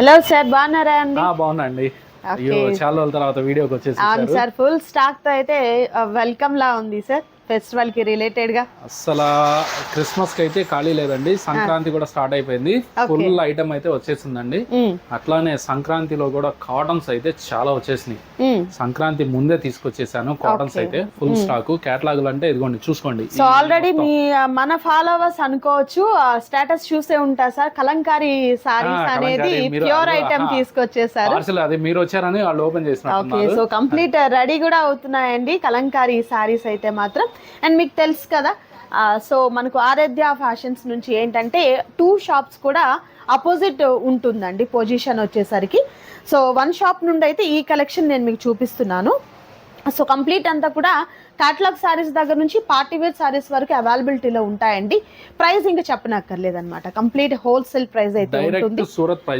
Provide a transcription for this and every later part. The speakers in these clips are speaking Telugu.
హలో సార్ బాగున్నారా అండి? అయ్యో చాలా రోజుల తర్వాత వీడియోకి వచ్చేసి అవును సార్ ఫుల్ స్టాక్తో అయితే వెల్కమ్ లా ఉంది సార్. ఫెస్టివల్కి రిలేటెడ్గా అసలు క్రిస్మస్కి అయితే ఖాళీ లేదండి. సంక్రాంతి కూడా స్టార్ట్ అయిపోయింది. ఫుల్ ఐటమ్ అయితే వచ్చేసిందండి. అట్లానే సంక్రాంతిలో కూడా కాటన్స్ అయితే చాలా వచ్చేసినాయి. సంక్రాంతి ముందే తీసుకొచ్చేసాను కాటన్స్ అయితే ఫుల్ స్టాక్. కేటలాగులు అంటే ఇదిగోండి చూసుకోండి. సో ఆల్రెడీ మీ మన ఫాలోవర్స్ అనుకోవచ్చు స్టేటస్ చూసే ఉంటారు సార్. కలంకారీ సారీస్ అనేది ప్యూర్ ఐటమ్. తీసుకొచ్చేసారు. పార్సల్ అది మీరు వచ్చారని వాళ్ళు ఓపెన్ ఓకే చేసినట్టున్నారు సో కంప్లీట్ రెడీ కూడా అవుతున్నాయండి కలంకారీ సారీస్ అయితే మాత్రం. అండ్ మీకు తెలుసు కదా సో మనకు ఆరాధ్య ఫ్యాషన్స్ నుంచి ఏంటంటే టూ షాప్స్ కూడా అపోజిట్ ఉంటుందండి పొజిషన్ వచ్చేసరికి. సో వన్ షాప్ నుండి అయితే ఈ కలెక్షన్ నేను మీకు చూపిస్తున్నాను. సో కంప్లీట్ అంతా కూడా క్యాటలాగ్ సారీస్ దగ్గర నుంచి పార్టీ వేర్ సారీస్ వరకు అవైలబిలిటీలో ఉంటాయండి. ప్రైస్ ఇంకా చెప్పనక్కర్లేదన్నమాట. కంప్లీట్ హోల్సేల్ ప్రైస్ అయితే ఉంటుంది. సూరత్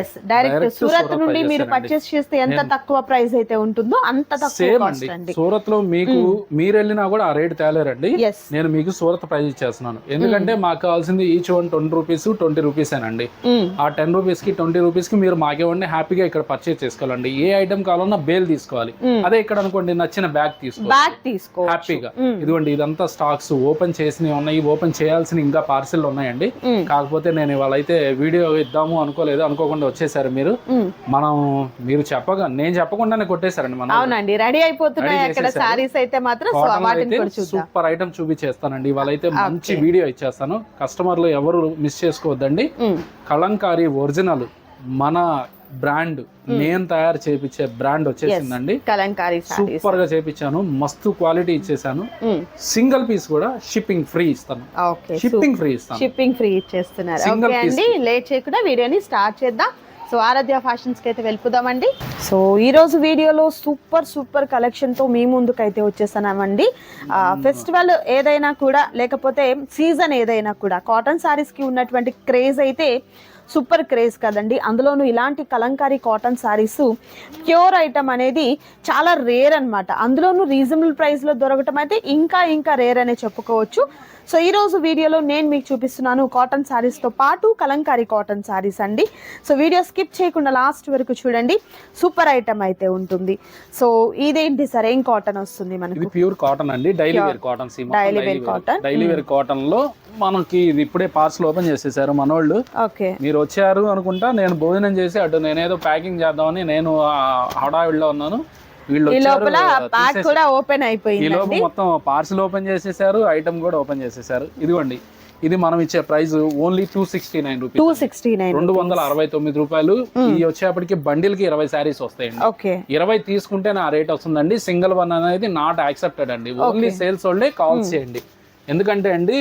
ఎస్ డైరెక్ట్ సూరత్ నుండి మీరు పర్చేస్ చేస్తే ఎంత తక్కువ ప్రైస్ అయితే ఉంటుందో అంత తక్కువ సూరత్లో మీకు మీరు వెళ్ళినా కూడా ఆ రేట్ తేలేరండి. నేను మీకు సూరత్ ప్రైస్ ఇచ్చేస్తున్నాను. ఎందుకంటే మాకు కావాల్సింది each one twenty rupees twenty rupees అండి ఆ టెన్ రూపీస్కి ట్వంటీ రూపీస్కి మీరు మాకేవ్వండి హ్యాపీగా ఇక్కడ పర్చేస్ చేసుకోవాలండి. ఏ ఐటమ్ కావాలన్నా బేల్ తీసుకోవాలి. అదే ఇక్కడ అనుకోండి నచ్చిన బ్యాగ్ తీసుకోవాలి బ్యాగ్ తీసుకో హ్యాపీగా. ఇదిగోండి ఇదంతా స్టాక్స్ ఓపెన్ చేసినవి ఉన్నాయి ఓపెన్ చేయాల్సిన ఇంకా పార్సిల్ ఉన్నాయండి. కాకపోతే నేను ఇవాళ అయితే వీడియో ఇద్దాము అనుకోలేదు అనుకోకుండా వచ్చేసారు మీరు. మనం మీరు చెప్పగా నేను చెప్పకుండానే కొట్టేశారండి మనం అవునండి రెడీ అయిపోతున్నాయి అక్కడ. సారీస్ అయితే మాత్రం సూపర్ ఐటమ్ చూపించేస్తానండి. ఇవాళ అయితే మంచి వీడియో ఇచ్చేస్తాను. కస్టమర్లు ఎవరు మిస్ చేసుకోవద్దండి. కలంకారీ ఒరిజినల్ మన బ్రాండ్ నేను తయారు చేపించే బ్రాండ్ వచ్చేసిందండి. కలంకారీ సూపర్గా చేపించాను. మస్తు క్వాలిటీ ఇచ్చేసాను. సింగిల్ పీస్ కూడా షిప్పింగ్ ఫ్రీ ఇస్తాను. ఓకే షిప్పింగ్ ఫ్రీ ఇస్తాను. షిప్పింగ్ ఫ్రీ ఇచ్చేస్తున్నారు. ఓకే అండి లేట్ చేయకుండా వీడియోని స్టార్ట్ చేద్దాం. సో ఆరాధ్య ఫ్యాషన్స్కి అయితే వెళ్ళిపోదామండి. సో ఈ రోజు వీడియోలో సూపర్ సూపర్ కలెక్షన్తో మీ ముందుకు అయితే వచ్చేసామండి ఫెస్టివల్ ఏదైనా కూడా లేకపోతే సీజన్ ఏదైనా కూడా కాటన్ సారీస్కి ఉన్నటువంటి క్రేజ్ అయితే సూపర్ క్రేజ్ కదండి. అందులోనూ ఇలాంటి Kalamkari cotton saris pure item అనేది చాలా రేర్ అన్నమాట. అందులోనూ రీజనబుల్ ప్రైస్లో దొరకటం అయితే ఇంకా ఇంకా రేర్ అనే చెప్పుకోవచ్చు. సో ఈ రోజు వీడియోలో నేను మీకు చూపిస్తున్నాను కాటన్ శారీస్తో పాటు కలంకారీ కాటన్ శారీస్ అండి. సో వీడియో స్కిప్ చేయకుండా లాస్ట్ వరకు చూడండి. సూపర్ ఐటమ్ అయితే ఉంటుంది. సో ఇదేంటి సార్? ఏం కాటన్ వస్తుంది మనకు? ప్యూర్ కాటన్ అండి. డైలీ వేర్ కాటన్ సీమ. Daily wear cotton. Daily wear కాటన్లో మనకి ఇది ఇప్పుడే పార్సల్ ఓపెన్ చేసేసారు మనోళ్ళు. ఓకే. మీరు వచ్చారు అనుకుంటా నేను భోజనం చేసి అటు నేనేదో ప్యాకింగ్ చేద్దామని నేను హడావిడిలో ఉన్నాను. ఈ లోపల ప్యాక్ కూడా ఓపెన్ ఈ అయిపోయింది లోపు మొత్తం పార్సిల్ ఓపెన్ చేసేసారు ఐటమ్ కూడా ఓపెన్ చేసేసారు. ఇదిగోండి ఇది మనం ఇచ్చే price only two sixty nine two rupees sixty nine రెండు వందల అరవై తొమ్మిది రూపాయలు. ఈ వచ్చేప్పటికి బండిల్కి ఇరవై శారీస్ వస్తాయండి. ఓకే. ఇరవై తీసుకుంటే నా రేట్ వస్తుందండి. సింగిల్ వన్ అనేది నాట్ యాక్సెప్టెడ్ అండి. ఓన్లీ సేల్స్ వాళ్ళే కాల్స్ చేయండి. ఎందుకంటే అండి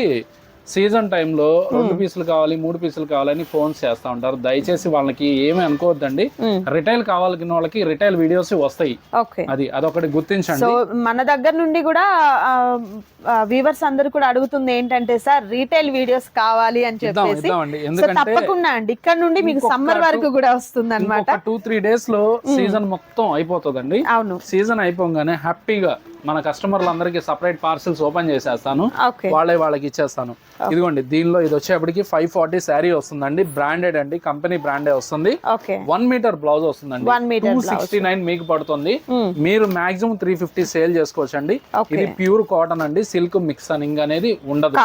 సీజన్ టైంలో రెండు పీసులు కావాలి మూడు పీసులు కావాలని ఫోన్స్ చేస్తూ ఉంటారు. దయచేసి వాళ్ళకి ఏమీ అనుకోవద్దండి. రిటైల్ కావాలనుకున్న వాళ్ళకి రిటైల్ వీడియోస్ వస్తాయి. అది అదొకటి గుర్తించండి. సో మన దగ్గర నుండి కూడా వీవర్స్ అందరు కూడా అడుగుతుంది ఏంటంటే సార్ రీటైల్ వీడియోస్ కావాలి అని చెప్పేసి. తప్పకుండా అండి. ఇక్కడ నుండి మీకు సమ్మర్ వరకు కూడా వస్తుంది అనమాట టూ త్రీ డేస్లో సీజన్ మొత్తం అయిపోతుందండి. అవును. సీజన్ అయిపోగానే హ్యాపీగా మన కస్టమర్లందరికీ సపరేట్ పార్సిల్స్ ఓపెన్ చేసేస్తాను. వాళ్ళే వాళ్ళకి ఇచ్చేస్తాను. ఇదిగోండి దీనిలో ఇది వచ్చేప్పటికి ఫైవ్ ఫార్టీ శారీ వస్తుందండి. బ్రాండెడ్ అండి కంపెనీ బ్రాండే వస్తుంది. వన్ మీటర్ బ్లౌజ్ వస్తుందండి. టూ సిక్స్టీ నైన్ మీకు పడుతుంది. మీరు మాక్సిమం త్రీ ఫిఫ్టీ సేల్ చేసుకోవచ్చండి. Okay. ఇది ప్యూర్ కాటన్ అండి. సిల్క్ మిక్సనింగ్ అనేది ఉండదు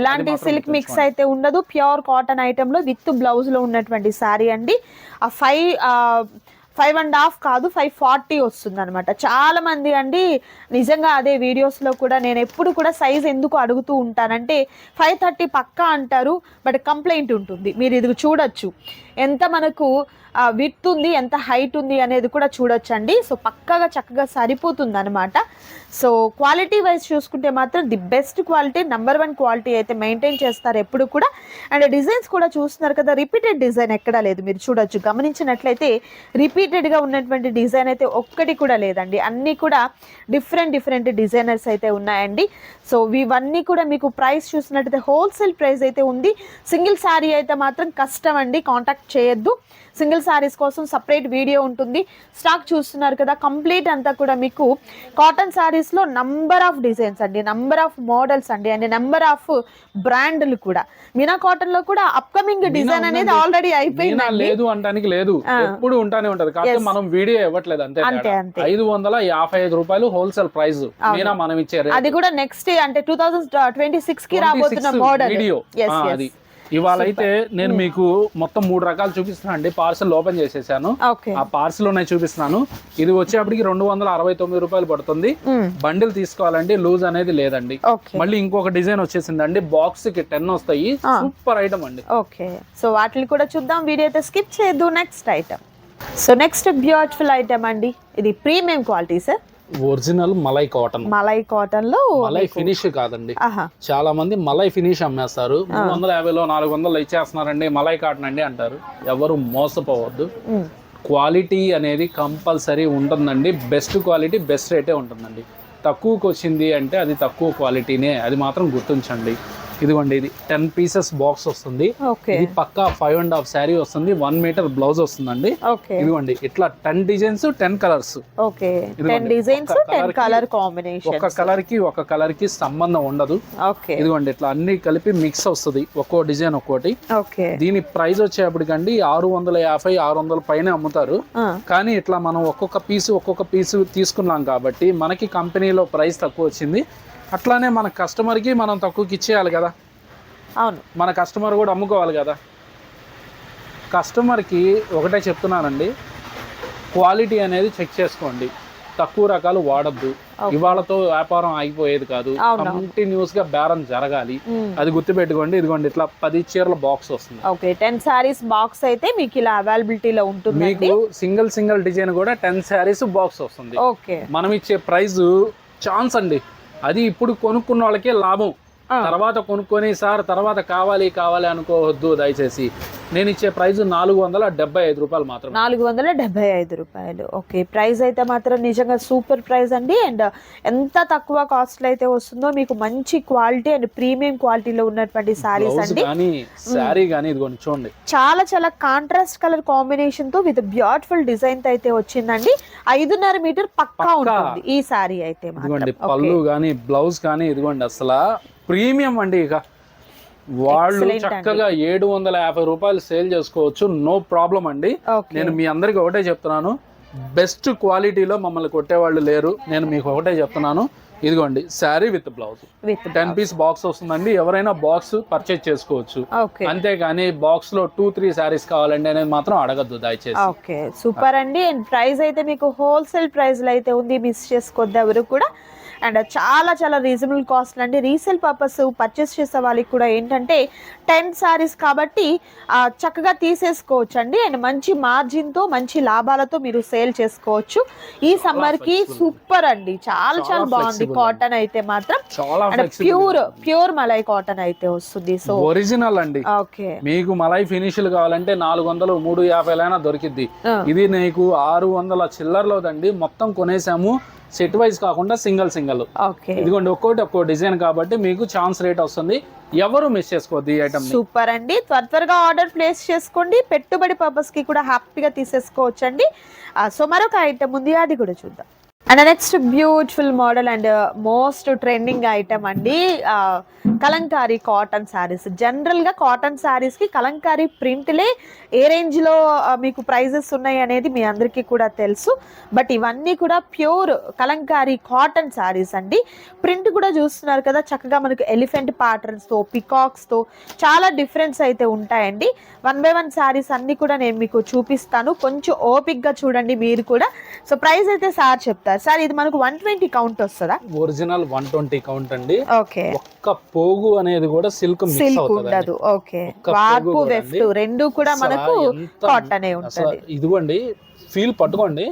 ఎలాంటి సిల్క్ మిక్స్ అయితే ఉండదు. ప్యూర్ కాటన్ ఐటమ్లో విత్ బ్లౌజ్లో ఉన్నటువంటి శారీ అండి. ఆ ఫైవ్ ఫైవ్ అండ్ హాఫ్ కాదు ఫైవ్ ఫార్టీ వస్తుంది అనమాట చాలా మంది అండి నిజంగా అదే వీడియోస్లో కూడా నేను ఎప్పుడు కూడా సైజ్ ఎందుకు అడుగుతూ ఉంటానంటే ఫైవ్ థర్టీ పక్కా అంటారు బట్ కంప్లైంట్ ఉంటుంది. మీరు ఇది చూడొచ్చు. ఎంత మనకు విత్ ఉంది ఎంత హైట్ ఉంది అనేది కూడా చూడొచ్చండి. సో పక్కగా చక్కగా సరిపోతుంది అనమాట సో క్వాలిటీ వైజ్ చూసుకుంటే మాత్రం the best quality number one quality అయితే మెయింటైన్ చేస్తారు ఎప్పుడు కూడా. అండ్ డిజైన్స్ కూడా చూస్తున్నారు కదా రిపీటెడ్ డిజైన్ ఎక్కడా లేదు. మీరు చూడొచ్చు. గమనించినట్లయితే రిపీటెడ్గా ఉన్నటువంటి డిజైన్ అయితే ఒక్కటి కూడా లేదండి. అన్నీ కూడా డిఫరెంట్ డిఫరెంట్ డిజైనర్స్ అయితే ఉన్నాయండి. సో ఇవన్నీ కూడా మీకు ప్రైస్ చూసినట్టయితే హోల్సేల్ ప్రైస్ అయితే ఉంది. సింగిల్ శారీ అయితే మాత్రం కష్టం అండి. కాంటాక్ట్ చేయొద్దు. సింగిల్ శారీస్ కోసం సపరేట్ వీడియో ఉంటుంది. స్టాక్ చూస్తున్నారు కదా కంప్లీట్ అంతా కూడా మీకు కాటన్ శారీస్లో నంబర్ ఆఫ్ డిజైన్స్ అండి నంబర్ ఆఫ్ మోడల్స్ అండి అండ్ నెంబర్ ఆఫ్ బ్రాండ్లు కూడా. మీనా కాటన్లో కూడా అప్కమింగ్ డిజైన్ అనేది ఆల్రెడీ మీనా అయిపోయిందండి లేదు అంటానికి లేదు. ఎప్పుడు ఉంటానే ఉంటది. కాకపోతే మనం వీడియో ఇవ్వట్లేదు అంతే అంతే. అంతే. ఐదు వందల యాభై ఐదు రూపాయలు హోల్సేల్ ప్రైస్ మీనా మనం ఇచ్చే రేట్. అది కూడా నెక్స్ట్ అంటే టూ థౌసండ్ ట్వంటీ సిక్స్కి రాబోతున్న 26 మోడల్ వీడియో అది. ఇవాళ అయితే నేను మీకు మొత్తం మూడు రకాలు చూపిస్తున్నాను అండి. పార్సల్ ఓపెన్ చేసేసాను. ఆ పార్సల్ ఉన్నాయి చూపిస్తున్నాను. ఇది వచ్చేప్పటికి రెండు వందల అరవై తొమ్మిది రూపాయలు పడుతుంది. బండిల్ తీసుకోవాలండి లూజ్ అనేది లేదండి. మళ్ళీ ఇంకొక డిజైన్ వచ్చేసిందండి. బాక్స్కి టెన్ వస్తాయి. సూపర్ ఐటమ్ అండి. ఓకే సో వాటిని కూడా చూద్దాం. వీడియో అయితే స్కిప్ చేయొద్దు next item so next beautiful item అండి. ఇది premium quality sir original malai cotton. Malai కాటన్లో మలై ఫినిష్ కాదండి. చాలా మంది మలై ఫినిష్ అమ్మేస్తారు. మూడు వందల యాభైలో నాలుగు వందలు ఇచ్చేస్తున్నారండి. మలై కాటన్ అండి అంటారు. ఎవరు మోసపోవద్దు. క్వాలిటీ అనేది కంపల్సరీ ఉంటుందండి. బెస్ట్ క్వాలిటీ బెస్ట్ రేటే ఉంటుందండి. తక్కువకి వచ్చింది అంటే అది తక్కువ క్వాలిటీనే. అది మాత్రం గుర్తుంచండి. ఇదిగోండి ఇది టెన్ పీసెస్ బాక్స్ వస్తుంది. ఇది పక్కా ఫైవ్ అండ్ హాఫ్ శారీ వస్తుంది. వన్ మీటర్ బ్లౌజ్ వస్తుందండి. ఇదిగోండి ఇట్లా టెన్ డిజైన్స్ టెన్ కలర్స్ ఒక కలర్కి ఒక కలర్కి సంబంధం ఉండదు. ఓకే. ఇదిగోండి ఇట్లా అన్ని కలిపి మిక్స్ వస్తుంది. ఒక్కో డిజైన్ ఒక్కోటి. ఓకే. దీని ప్రైస్ వచ్చేప్పటికండి ఆరు వందల యాభై ఆరు వందల పైన అమ్ముతారు. కానీ ఇట్లా మనం ఒక్కొక్క పీసు ఒక్కొక్క పీసు తీసుకున్నాం కాబట్టి మనకి కంపెనీలో ప్రైస్ తక్కువ వచ్చింది. అట్లానే మన కస్టమర్కి మనం తక్కువకి ఇచ్చేయాలి కదా. అవును. మన కస్టమర్ కూడా అమ్ముకోవాలి కదా. కస్టమర్కి ఒకటే చెప్తున్నానండి. క్వాలిటీ అనేది చెక్ చేసుకోండి. తక్కువ రకాలు వాడద్దు. ఇవాళతో వ్యాపారం ఆగిపోయేది కాదు. కంటిన్యూస్గా బేరం జరగాలి. అది గుర్తుపెట్టుకోండి. ఇదిగోండి ఇట్లా పది చీరల బాక్స్ వస్తుంది ఓకే. టెన్ సారీస్ బాక్స్ అయితే మీకు ఇలా అవైలబిలిటీలో ఉంటుందండి. మీకు సింగిల్ సింగిల్ డిజైన్ కూడా టెన్ శారీస్ బాక్స్ వస్తుంది. ఓకే. మనం ఇచ్చే ప్రైస్ ఛాన్స్ అండి. అది ఇప్పుడు కొనుక్కున్న వాళ్ళకే లాభం. తర్వాత కొనుక్కొని సార్ తర్వాత కావాలి కావాలి అనుకోవద్దు దయచేసి. నేను ఇచ్చే ప్రైస్ నాలుగు వందల డెబ్బై ఐదు రూపాయలు మాత్రమే. నాలుగు వందల డెబ్బై ఐదు రూపాయలు. ఓకే ప్రైస్ అయితే మాత్రం నిజంగా సూపర్ ప్రైస్ అండి. అండ్ ఎంత తక్కువ కాస్ట్ అయితే వస్తుందో మీకు మంచి క్వాలిటీ అండ్ ప్రీమియం క్వాలిటీలో ఉన్నటువంటి సారీస్ అండి. శారీ కానీ ఇదిగోండి చూడండి. చాలా చాలా కాంట్రాస్ట్ కలర్ కాంబినేషన్తో విత్ బ్యూటిఫుల్ డిజైన్తో అయితే వచ్చిందండి. ఐదున్నర మీటర్ పక్కా. ఉంటుంది ఈ సారీ అయితే మాత్రం. పళ్ళు కానీ బ్లౌజ్ కానీ ఇదిగోండి అసలు ప్రీమియం అండి ఇక. వాళ్ళు. చక్కగా ఏడు వందల యాభై రూపాయలు సేల్ చేసుకోవచ్చు. నో ప్రాబ్లం అండి. నేను మీ అందరికి ఒకటే చెప్తున్నాను. బెస్ట్ క్వాలిటీలో మమ్మల్ని కొట్టేవాళ్ళు లేరు. నేను మీకు ఒకటే చెప్తున్నాను. ఇదిగోండి sari with blouse. Ten piece box వస్తుందండి. ఎవరైనా బాక్స్ పర్చేజ్ చేసుకోవచ్చు. అంతేగాని బాక్స్లో టూ త్రీ శారీస్ కావాలండి అనేది మాత్రం అడగద్దు దయచేసి. ఓకే సూపర్ అండి. అండ్ ప్రైస్ అయితే మీకు హోల్సేల్ ప్రైస్లో అయితే ఉంది. మిస్ చేసుకోవద్దు ఎవరు కూడా. అండ్ చాలా చాలా రీజనబుల్ కాస్ట్ అండి రీసేల్ పర్పస్ పర్చేస్ చేసే వాళ్ళకి కూడా ఏంటంటే టెన్ సారీస్ కాబట్టి చక్కగా తీసేసుకోవచ్చు అండి అండ్ మంచి మార్జిన్తో మంచి లాభాలతో మీరు సేల్ చేసుకోవచ్చు. ఈ సమ్మర్కి సూపర్ అండి. చాలా చాలా బాగుంది కాటన్ అయితే మాత్రం. ప్యూర్ ప్యూర్ మలై కాటన్ అయితే వస్తుంది. సో ఒరిజినల్ అండి. ఓకే. మీకు మలై ఫినిష్లు కావాలంటే నాలుగు వందలు మూడు యాభైలైనా దొరికిద్ది. ఆ. ఇది నీకు ఆరు వందల చిల్లర్లోదండి. మొత్తం కొనేసాము. సెట్ వైజ్ కాకుండా సింగిల్ సింగిల్. ఓకే. ఇదిగోండి ఒక్కోటి ఒక్కో డిజైన్ కాబట్టి మీకు ఛాన్స్ రేట్ వస్తుంది. ఎవరు మిస్ చేసుకోవద్దు ఈ ఐటమ్ సూపర్ అండి. త్వర త్వరగా ఆర్డర్ ప్లేస్ చేసుకోండి. పెట్టుబడి పర్పస్కి కూడా హ్యాపీగా తీసేసుకోవచ్చు అండి సో మరొక ఐటమ్ ఉంది. అది కూడా చూద్దాం. And next beautiful model and most trending item అండి కలంకారీ కాటన్ శారీస్ జనరల్గా కాటన్ శారీస్కి కలంకారీ ప్రింట్లే ఏ రేంజ్లో మీకు ప్రైజెస్ ఉన్నాయి అనేది మీ అందరికీ కూడా తెలుసు. బట్ ఇవన్నీ కూడా ప్యూర్ కలంకారీ కాటన్ శారీస్ అండి. ప్రింట్ కూడా చూస్తున్నారు కదా చక్కగా మనకు ఎలిఫెంట్ ప్యాటర్న్స్తో పికాక్స్తో చాలా డిఫరెన్స్ అయితే ఉంటాయండి. వన్ బై వన్ శారీస్ అన్నీ కూడా నేను మీకు చూపిస్తాను. కొంచెం ఓపిక్గా చూడండి మీరు కూడా. సో ప్రైస్ అయితే సార్ చెప్తారు. సార్ ఇది మనకు వన్ ట్వంటీ కౌంట్ వస్తుందా? ఒరిజినల్ వన్ ట్వంటీ కౌంట్ అండి. ఓకే. ఒక్క పోగు అనేది కూడా సిల్క్ సిల్క్ ఉండదు. ఓకే. వార్పు వెఫ్ట్ రెండు కూడా మనకు కాటనే ఉంటది. ఇదిగోండి ఫీల్ పట్టుకోండి.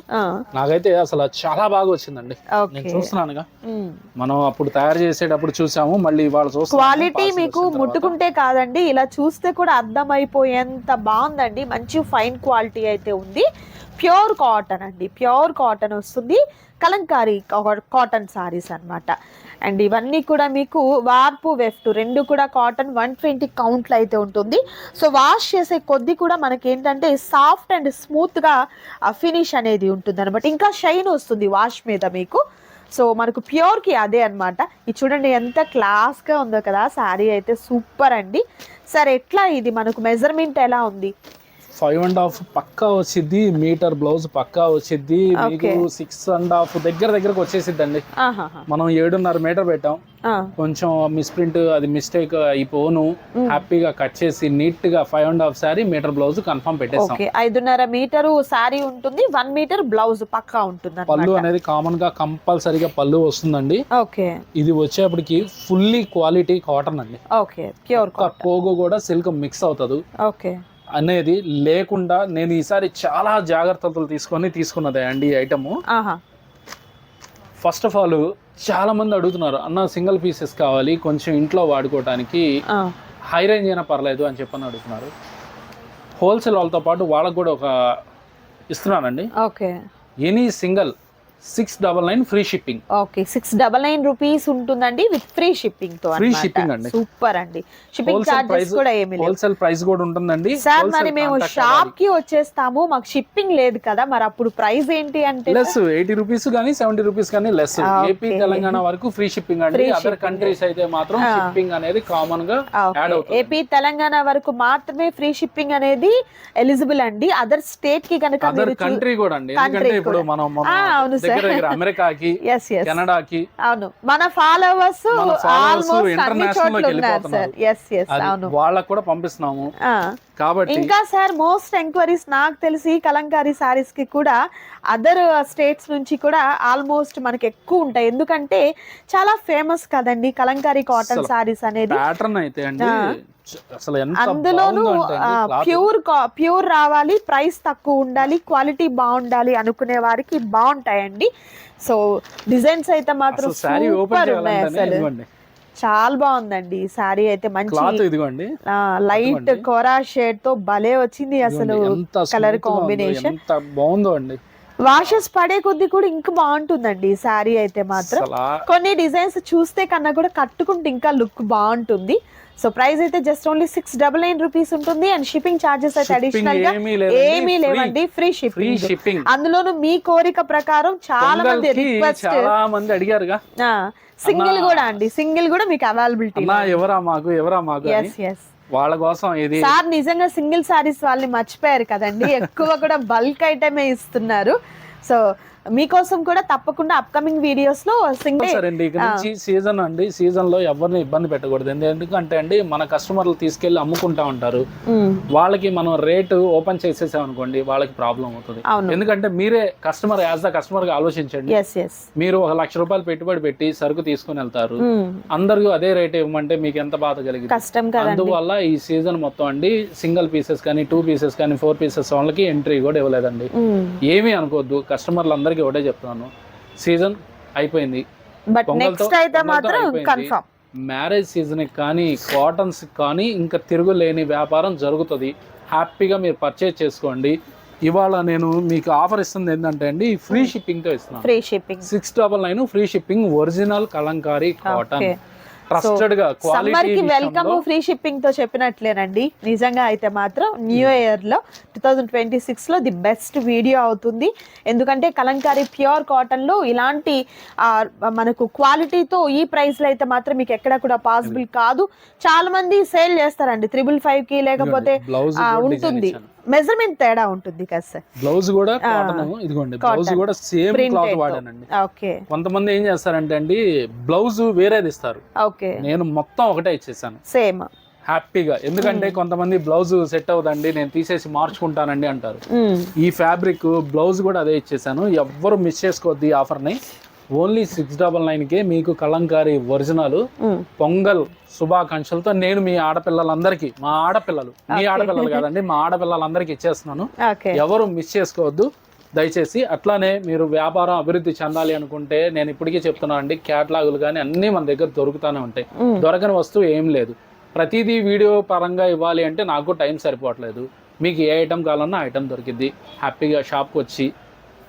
నాకైతే అసలు చాలా బాగా వచ్చిందండి. నేను చూస్తున్నానుగా. మనం అప్పుడు తయారు చేసేటప్పుడు చూసాము మళ్ళీ ఇవాళ చూస్తున్నాము. క్వాలిటీ మీకు. ముట్టుకుంటే కాదండి ఇలా చూస్తే కూడా అర్థమైపోయేంత బాగుందండి. మంచి ఫైన్ క్వాలిటీ అయితే ఉంది. ప్యూర్ కాటన్ అండి ప్యూర్ కాటన్ వస్తుంది. కలంకారీ కాటన్ సారీస్ అన్నమాట. అండ్ ఇవన్నీ కూడా మీకు వార్పు వెఫ్ట్ రెండు కూడా కాటన్ వన్ ట్వంటీ కౌంట్లు అయితే ఉంటుంది. సో వాష్ చేసే కొద్ది కూడా మనకి ఏంటంటే సాఫ్ట్ అండ్ స్మూత్గా ఫినిష్ అనేది ఉంటుంది అనమాట ఇంకా షైన్ వస్తుంది వాష్ మీద మీకు. సో మనకు ప్యూర్కి అదే అన్నమాట. ఇది చూడండి ఎంత క్లాస్గా ఉందో కదా శారీ అయితే సూపర్ అండి. సరే ఎట్లా ఇది? మనకు మెజర్మెంట్ ఎలా ఉంది? ఫైవ్ అండ్ హాఫ్ పక్కా వచ్చింది మీటర్ బ్లౌజ్ పక్కా వచ్చింది మీకు. సిక్స్ అండ్ హాఫ్ దగ్గర దగ్గరకు వచ్చేసిద్దండి. ఆహాహా. మనం ఏడున్నర మీటర్ పెట్టాం. కొంచెం మిస్ప్రింట్ అది మిస్టేక్ అయిపోను హ్యాపీగా కట్ చేసి నీట్గా five and half sari metre blouse confirm పెట్టేస్తాం ఐదున్నర మీటరు శారీ ఉంటుంది వన్ మీటర్ బ్లౌజ్ పక్కా ఉంటుంది పళ్ళు అనేది కామన్గా కంపల్సరీగా పళ్ళు వస్తుందండి. ఓకే. ఇది వచ్చేప్పటికి ఫుల్లీ క్వాలిటీ కాటన్ అండి. ఓకే ప్యూర్ పోగు కూడా సిల్క్ మిక్స్ అవుతుంది. ఓకే. అనేది లేకుండా నేను ఈసారి చాలా జాగ్రత్తలు తీసుకొని తీసుకున్నదే అండి ఈ ఐటమ్ ఫస్ట్ ఆఫ్ ఆల్ చాలా మంది అడుగుతున్నారు అన్న సింగిల్ పీసెస్ కావాలి కొంచెం ఇంట్లో వాడుకోవడానికి ఆ, హై రేంజ్ అయినా పర్లేదు అని చెప్పని అడుగుతున్నారు. హోల్సేల్ వాళ్ళతో పాటు వాళ్ళకు కూడా ఒక ఇస్తున్నానండి. Okay. Any single six double nine free shipping okay six double nine rupees ఉంటుందండి విత్ ఫ్రీ షిప్పింగ్తో Free shipping అండి. సూపర్ అండి షిప్పింగ్ చార్జెస్ కూడా ఏమి హోల్సేల్ ప్రైస్ కూడా ఉంటుందండి సార్ మరి మేము షాప్. కి వచ్చేస్తాము మాకు షిప్పింగ్ లేదు కదా మరి అప్పుడు ప్రైస్ ఏంటి అంటే లెస్ ఎయిటీ రూపీస్ కానీ సెవెంటీ రూపీస్ కానీ లెస్ ఏపీ. తెలంగాణ వరకు ఫ్రీ షిప్పింగ్ అండి అదర్. కంట్రీస్ అయితే మాత్రం. షిప్పింగ్ అనేది కామన్గా యాడ్ అవుతుంది ఏపీ తెలంగాణ వరకు మాత్రమే ఫ్రీ షిప్పింగ్ అనేది ఎలిజిబుల్ అండి అదర్ స్టేట్కి కనుక కంట్రీ కూడా అండి ఎందుకంటే ఇప్పుడు. మనం దగ్గర sir. దగ్గర అమెరికాకి కెనడాకి. అవును. మన ఫాలోవర్స్ అవును. వాళ్ళకు కూడా పంపిస్తున్నాము. కాబట్టి ఇంకా సార్ మోస్ట్ ఎంక్వైరీస్ నాకు తెలిసి కలంకారీ సారీస్కి కూడా అదర్ స్టేట్స్ నుంచి కూడా ఆల్మోస్ట్ మనకి ఎక్కువ ఉంటాయి. ఎందుకంటే చాలా ఫేమస్ కదండి కలంకారీ కాటన్ సారీస్ అనేది. ప్యాటర్న్ అయితే అండి అసలు అందులోనూ. ప్యూర్ ప్యూర్ రావాలి ప్రైస్ తక్కువ ఉండాలి క్వాలిటీ బాగుండాలి అనుకునే వారికి బాగుంటాయండి. సో డిజైన్స్ అయితే మాత్రం సూపర్ ఉన్నాయి అసలు. చాలా బాగుందండి శారీ అయితే మంచి ఇదిగోండి. లైట్. కోరా షేడ్తో భలే వచ్చింది అసలు కలర్ కాంబినేషన్. బాగుందో అండి. వాషెస్ పడే కొద్దీ కూడా ఇంకా బాగుంటుందండి. ఈ శారీ అయితే మాత్రం. కొన్ని డిజైన్స్ చూస్తే కన్నా కూడా కట్టుకుంటే ఇంకా లుక్ బాగుంటుంది. సో ప్రైస్ అయితే just only six double nine rupees ఉంటుంది. అండ్ షిప్పింగ్ చార్జెస్ అయితే అడిషనల్గా ఏమీ. లేవండి. ఫ్రీ షిప్పింగ్ షిప్పింగ్ అందులోను మీ కోరిక ప్రకారం చాలా మంది రిక్వెస్ట్ చాలా మంది అడిగారుగా. సింగిల్ కూడా అండి. సింగిల్ కూడా మీకు అవైలబిలిటీ ఎవరా మాకు ఎవరా మాకు. ఎస్ ఎస్ వాళ్ళ కోసం ఇది సార్ నిజంగా సింగిల్ సారీస్ వాళ్ళని మర్చిపోయారు కదండి. ఎక్కువ కూడా బల్క్ ఐటమే ఇస్తున్నారు. సో మీకోసం కూడా తప్పకుండా అప్కమింగ్ వీడియోస్లో సింగిల్ సరే అండి ఇక నుంచి సీజన్ అండి. సీజన్లో ఎవరిని ఇబ్బంది పెట్టకూడదు. ఎందు- ఎందుకంటే అండి మన కస్టమర్లు తీసుకెళ్ళి అమ్ముకుంటా ఉంటారు. వాళ్ళకి మనం రేటు ఓపెన్ చేసేసాం అనుకోండి వాళ్ళకి ప్రాబ్లం అవుతుంది. ఎందుకంటే మీరే కస్టమర్ యాజ్ ద కస్టమర్గా ఆలోచించండి. మీరు ఒక లక్ష రూపాయలు పెట్టుబడి పెట్టి సరుకు తీసుకుని వెళ్తారు. అందరికీ అదే రేట్ ఇవ్వమంటే మీకు ఎంత బాధ కలిగింది? అందువల్ల ఈ సీజన్ మొత్తం అండి సింగిల్ పీసెస్ కానీ టూ పీసెస్ కానీ ఫోర్ పీసెస్ వాళ్ళకి ఎంట్రీ కూడా ఇవ్వలేదండి. ఏమీ అనుకోవద్దు కస్టమర్లు అందరికీ ఒకటే చెప్తున్నాను. సీజన్ అయిపోయింది. బట్ పొంగల్తో- నెక్స్ట్ అయితే పొంగల్తో మాత్రం అయిపోయింది. కన్ఫర్మ్. మ్యారేజ్ సీజన్ కానీ కాటన్స్ కానీ ఇంకా తిరుగులేని వ్యాపారం జరుగుతుంది. హ్యాపీగా మీరు పర్చేజ్ చేసుకోండి. ఇవాళ నేను మీకు ఆఫర్ ఇస్తుంది ఏంటంటే అండి ఫ్రీ షిప్పింగ్తో ఇస్తున్నాను. Free shipping. Six double nine free shipping original Kalamkari cotton. ట్రస్టెడ్గా సమ్మర్కి వెల్కమ్ ఫ్రీ షిప్పింగ్తో చెప్పినట్లేనండి. నిజంగా అయితే మాత్రం న్యూ ఇయర్లో టూ థౌజండ్ ట్వంటీ సిక్స్లో ది బెస్ట్ వీడియో అవుతుంది. ఎందుకంటే కలంకారీ ప్యూర్ కాటన్లో ఇలాంటి మనకు క్వాలిటీతో ఈ ప్రైస్లో అయితే మాత్రం మీకు ఎక్కడ కూడా పాసిబుల్ కాదు. చాలా మంది సేల్ చేస్తారండి. త్రిబుల్ ఫైవ్కి లేకపోతే ఉంటుంది. మెజర్మెంట్ తేడా ఉంటుంది కదా సార్. బ్లౌజ్ కూడా కాటన్ ఇదిగోండి బ్లౌజ్ కూడా సేమ్ క్లాత్ వాడానండి. ఓకే. కొంతమంది ఏం చేస్తారంటే అండి బ్లౌజ్ వేరేది ఇస్తారు. ఓకే. నేను మొత్తం ఒకటే ఇచ్చేసాను. సేమ్. హ్యాపీగా. ఎందుకంటే కొంతమంది బ్లౌజ్ సెట్ అవుదండి నేను తీసేసి మార్చుకుంటానండి అంటారు. మ్మ్. ఈ ఫ్యాబ్రిక్ బ్లౌజ్ కూడా అదే ఇచ్చేసాను. ఎవ్వరు మిస్ చేసుకోవద్దు ఈ ఆఫర్ని. ఓన్లీ సిక్స్ డబల్ నైన్కే మీకు కలంకారీ ఒరిజినల్. పొంగల్ శుభాకాంక్షలతో నేను మీ ఆడపిల్లలందరికీ మా ఆడపిల్లలు మీ ఆడపిల్లలు కాదండి మా ఆడపిల్లలందరికీ ఇచ్చేస్తున్నాను. ఎవరు మిస్ చేసుకోవద్దు. దయచేసి అట్లానే మీరు వ్యాపారం అభివృద్ధి చెందాలి అనుకుంటే నేను ఇప్పటికీ చెప్తున్నాను అండి క్యాట్లాగులు కానీ అన్నీ మన దగ్గర దొరుకుతూనే ఉంటాయి. దొరకని వస్తువు ఏం లేదు. ప్రతిదీ వీడియో పరంగా ఇవ్వాలి అంటే నాకు టైం సరిపోవట్లేదు. మీకు ఏ ఐటెం కావాలన్నా ఐటెం దొరికిద్ది. హ్యాపీగా షాప్కి వచ్చి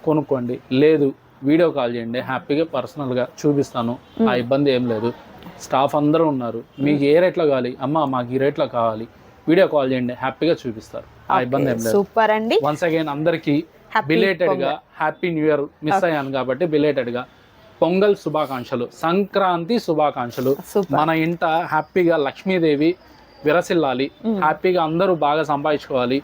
కొనుక్కోండి. లేదు వీడియో కాల్ చేయండి హ్యాపీగా పర్సనల్గా చూపిస్తాను. ఆ ఇబ్బంది ఏం లేదు. స్టాఫ్ అందరూ ఉన్నారు. మీకు ఏ రేట్లో కావాలి? అమ్మ మాకు ఈ రేట్లో కావాలి. వీడియో కాల్ చేయండి హ్యాపీగా చూపిస్తారు. ఆ ఇబ్బంది ఏం లేదు. సూపర్ అండి. వన్స్ అగైన్ అందరికి బిలేటెడ్గా హ్యాపీ న్యూ ఇయర్ మిస్ అయ్యాను కాబట్టి బిలేటెడ్గా పొంగల్ శుభాకాంక్షలు సంక్రాంతి శుభాకాంక్షలు. మన ఇంట హ్యాపీగా లక్ష్మీదేవి విరసిల్లాలి. హ్యాపీగా అందరూ బాగా సంపాదించుకోవాలి.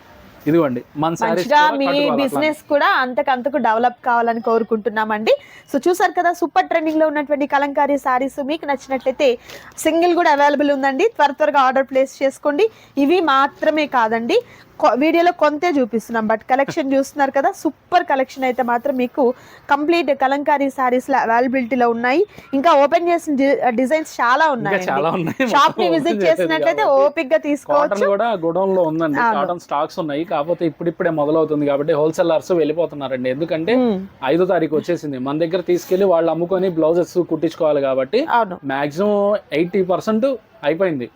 ఇదిగోండి మన మంచిగా మీ బిజినెస్ కూడా అంతకంతకు డెవలప్ కావాలని కోరుకుంటున్నామండి. సో చూసారు కదా సూపర్ ట్రెండింగ్లో ఉన్నటువంటి కలంకారీ సారీస్ మీకు నచ్చినట్లయితే సింగిల్ కూడా అవైలబుల్ ఉందండి. త్వర త్వరగా ఆర్డర్ ప్లేస్ చేసుకోండి. ఇవి మాత్రమే కాదండి. వీడియోలో కొంతే చూపిస్తున్నాం బట్ కలెక్షన్ చూస్తున్నారు కదా సూపర్ కలెక్షన్ అయితే మాత్రం మీకు కంప్లీట్ కలంకారీ సారీస్ అవైలబిలిటీలో ఉన్నాయి. ఇంకా ఓపెన్ చేసిన డిజైన్స్ చాలా ఉన్నాయి చాలా ఉన్నాయి. షాప్ని విజిట్ చేసినట్లయితే ఓపిక్గా తీసుకోవచ్చు. కూడా గోడౌన్లో ఉందండి కాటన్ స్టాక్స్ ఉన్నాయి. కాకపోతే ఇప్పుడిప్పుడే మొదలవుతుంది కాబట్టి హోల్సేలర్స్ వెళ్ళిపోతున్నారండి. ఎందుకంటే. ఐదో తారీఖు వచ్చేసింది. మన దగ్గర తీసుకెళ్ళి వాళ్ళు అమ్ముకొని బ్లౌజెస్ కుట్టించుకోవాలి కాబట్టి మాక్సిమం ఎయిటీ పర్సెంట్ అయిపోయింది.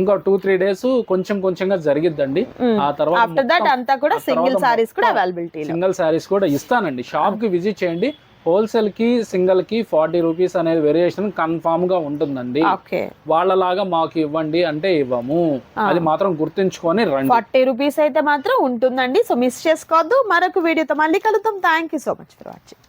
ఇంకా టూ త్రీ డేస్ కొంచెం కొంచెంగా జరిగిద్దండి. ఆ తర్వాత అంతా కూడా సింగిల్ సారీస్ కూడా అవైలబిలిటీ సింగిల్ శారీస్ కూడా ఇస్తానండి. షాప్కి విజిట్ చేయండి. హోల్సేల్కి సింగిల్కి ఫార్టీ రూపీస్ అనేది వేరియేషన్ కన్ఫామ్గా ఉంటుందండి. ఓకే. వాళ్ళలాగా మాకు ఇవ్వండి అంటే ఇవ్వము. అది మాత్రం గుర్తుంచుకొని రండి. ఫార్టీ రూపీస్ అయితే మాత్రం ఉంటుందండి. సో మిస్ చేసుకోవద్దు మరొక వీడియోతో మళ్ళీ కలుద్దాం. Thank you so much for watching